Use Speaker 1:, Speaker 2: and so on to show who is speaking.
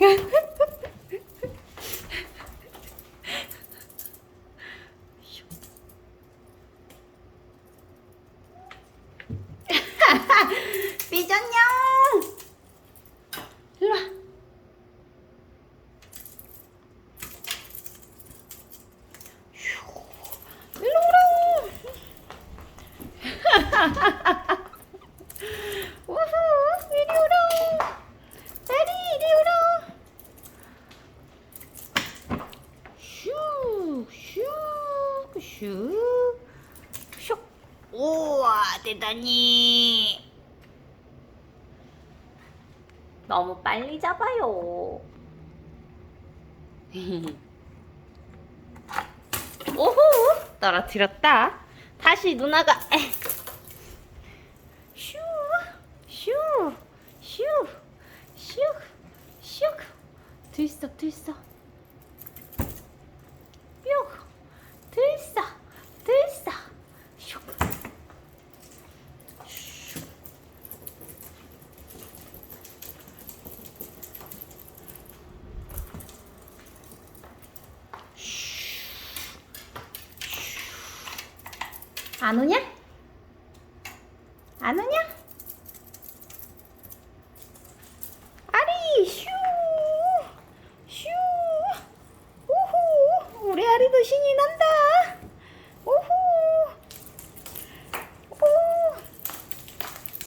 Speaker 1: 삐졌냐? 일로 와. 휴, 일로 오라고. 우후, 이리 오라. 다리 이리 오라. 슉, 슉, 슉, 슉. 우와, 대단히. 너무 빨리 잡아요. 오호, 떨어뜨렸다. 다시 누나가. 에. 슈, 슈, 슈, 슈, 슈. 들썩, 들썩. 안 오냐? 안 오냐? 아리 슈 슈. 우후 우리 아리도 신이 난다.